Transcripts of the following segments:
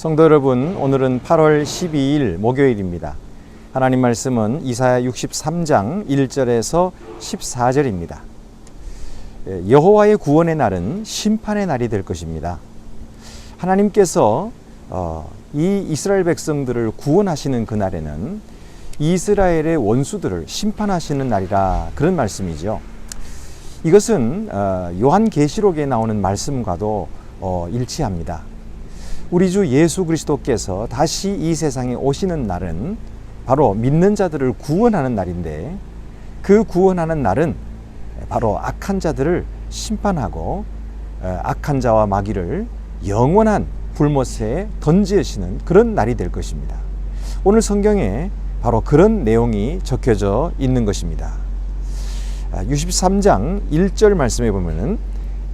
성도 여러분, 오늘은 8월 12일 목요일입니다. 하나님 말씀은 이사야 63장 1절에서 14절입니다. 예, 여호와의 구원의 날은 심판의 날이 될 것입니다. 하나님께서 어, 이 이스라엘 백성들을 구원하시는 그 날에는 이스라엘의 원수들을 심판하시는 날이라 그런 말씀이죠. 이것은 어, 요한계시록에 나오는 말씀과도 어, 일치합니다. 우리 주 예수 그리스도께서 다시 이 세상에 오시는 날은 바로 믿는 자들을 구원하는 날인데 그 구원하는 날은 바로 악한 자들을 심판하고 어, 악한 자와 마귀를 영원한 불못에 던지시는 그런 날이 될 것입니다. 오늘 성경에 바로 그런 내용이 적혀져 있는 것입니다. 63장 1절 말씀에 보면은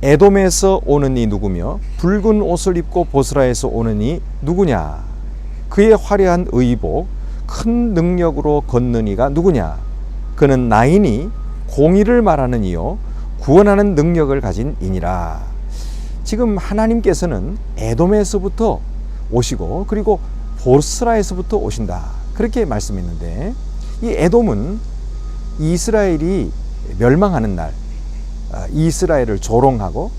에돔에서 오는 이 누구며 붉은 옷을 입고 보스라에서 오는 이 누구냐? 그의 화려한 의복 큰 능력으로 걷는 이가 누구냐? 그는 나인이 공의를 말하는 이요 구원하는 능력을 가진 이니라. 지금 하나님께서는 에돔에서부터 오시고 그리고 보스라에서부터 오신다. 그렇게 말씀했는데 이 에돔은 이스라엘이 멸망하는 날 이스라엘을 조롱하고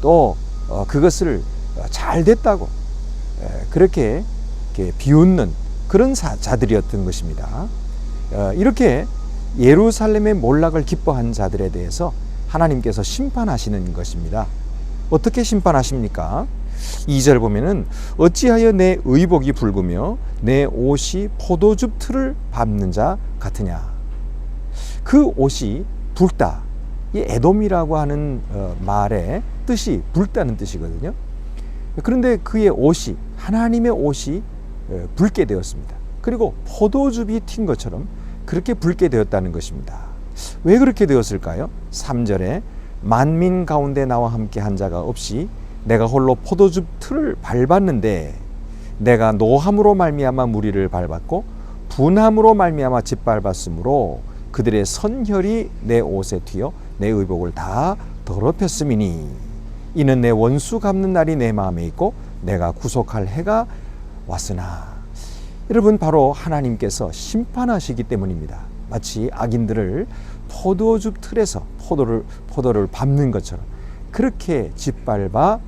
또 어, 그것을 잘 됐다고 그렇게 비웃는 그런 자들이었던 것입니다. 어, 이렇게 예루살렘의 몰락을 기뻐한 자들에 대해서 하나님께서 심판하시는 것입니다. 어떻게 심판하십니까? 2절 보면은 어찌하여 내 의복이 붉으며 내 옷이 포도즙 틀을 밟는 자 같으냐. 그 옷이 붉다. 이 에돔이라고 하는 어, 말의 뜻이 붉다는 뜻이거든요. 그런데 그의 옷이 하나님의 옷이 어, 붉게 되었습니다. 그리고 포도즙이 튄 것처럼 그렇게 붉게 되었다는 것입니다. 왜 그렇게 되었을까요? 3절에 만민 가운데 나와 함께 한 자가 없이 내가 홀로 포도즙 틀을 밟았는데 내가 노함으로 말미암아 무리를 밟았고 분함으로 말미암아 짓밟았으므로 그들의 선혈이 내 옷에 튀어 내 의복을 다 더럽혔음이니 이는 내 원수 갚는 날이 내 마음에 있고 내가 구속할 해가 왔으나 여러분 바로 하나님께서 심판하시기 때문입니다. 마치 악인들을 포도즙 틀에서 포도를 포도를 밟는 것처럼 그렇게 짓밟아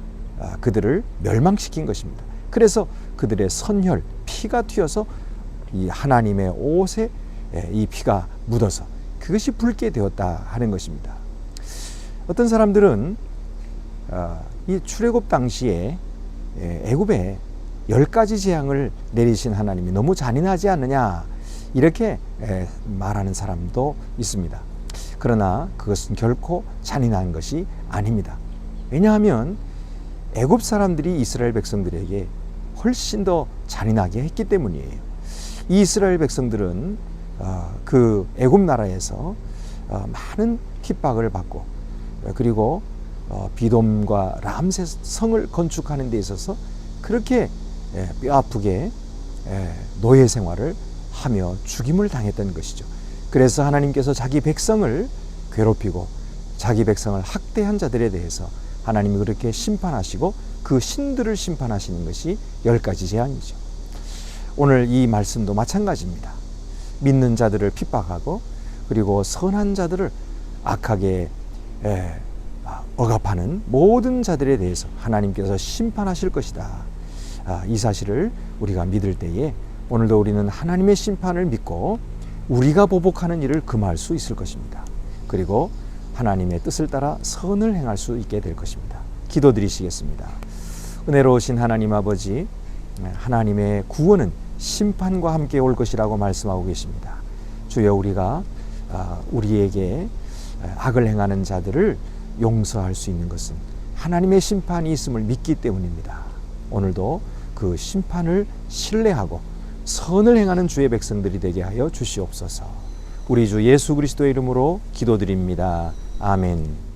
그들을 멸망시킨 것입니다. 그래서 그들의 선혈 피가 튀어서 이 하나님의 옷에 이 피가 묻어서 그것이 붉게 되었다 하는 것입니다. 어떤 사람들은 이 출애굽 당시에 애굽에 열 가지 재앙을 내리신 하나님이 너무 잔인하지 않느냐 이렇게 말하는 사람도 있습니다. 그러나 그것은 결코 잔인한 것이 아닙니다. 왜냐하면 애굽 사람들이 이스라엘 백성들에게 훨씬 더 잔인하게 했기 때문이에요. 이 이스라엘 백성들은 어, 그 애굽 나라에서 어, 많은 핍박을 받고 그리고 어, 비돔과 람세 성을 건축하는 데 있어서 그렇게 예, 뼈 아프게 예, 노예 생활을 하며 죽임을 당했던 것이죠. 그래서 하나님께서 자기 백성을 괴롭히고 자기 백성을 학대한 자들에 대해서 하나님이 그렇게 심판하시고 그 신들을 심판하시는 것이 열 가지 재앙이죠. 오늘 이 말씀도 마찬가지입니다. 믿는 자들을 핍박하고 그리고 선한 자들을 악하게 예, 억압하는 모든 자들에 대해서 하나님께서 심판하실 것이다. 아, 이 사실을 우리가 믿을 때에 오늘도 우리는 하나님의 심판을 믿고 우리가 보복하는 일을 금할 수 있을 것입니다. 그리고 하나님의 뜻을 따라 선을 행할 수 있게 될 것입니다. 기도드리시겠습니다. 은혜로우신 하나님 아버지, 하나님의 구원은 심판과 함께 올 것이라고 말씀하고 계십니다. 주여 우리가 아, 우리에게 악을 행하는 자들을 용서할 수 있는 것은 하나님의 심판이 있음을 믿기 때문입니다. 오늘도 그 심판을 신뢰하고 선을 행하는 주의 백성들이 되게 하여 주시옵소서. 우리 주 예수 그리스도의 이름으로 기도드립니다. 아멘.